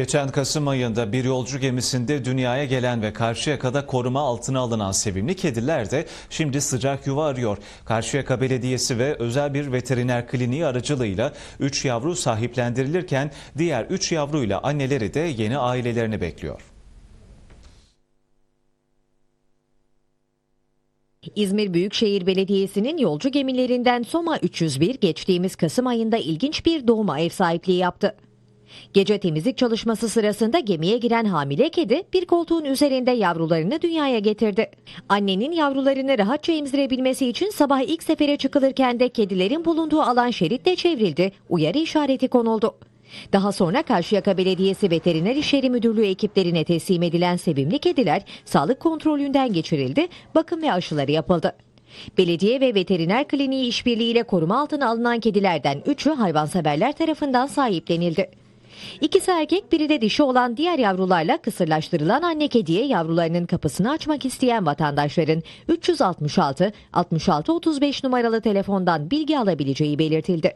Geçen Kasım ayında bir yolcu gemisinde dünyaya gelen ve Karşıyaka'da koruma altına alınan sevimli kediler de şimdi sıcak yuva arıyor. Karşıyaka Belediyesi ve özel bir veteriner kliniği aracılığıyla 3 yavru sahiplendirilirken diğer 3 yavruyla anneleri de yeni ailelerini bekliyor. İzmir Büyükşehir Belediyesi'nin yolcu gemilerinden Soma 301 geçtiğimiz Kasım ayında ilginç bir doğuma ev sahipliği yaptı. Gece temizlik çalışması sırasında gemiye giren hamile kedi bir koltuğun üzerinde yavrularını dünyaya getirdi. Annenin yavrularını rahatça emzirebilmesi için sabah ilk sefere çıkılırken de kedilerin bulunduğu alan şeritle çevrildi, uyarı işareti konuldu. Daha sonra Karşıyaka Belediyesi Veteriner İşleri Müdürlüğü ekiplerine teslim edilen sevimli kediler sağlık kontrolünden geçirildi, bakım ve aşıları yapıldı. Belediye ve veteriner kliniği işbirliğiyle koruma altına alınan kedilerden 3'ü hayvanseverler tarafından sahiplenildi. İkisi erkek biri de dişi olan diğer yavrularla kısırlaştırılan anne kediye yavrularının kapısını açmak isteyen vatandaşların 366 66 35 numaralı telefondan bilgi alabileceği belirtildi.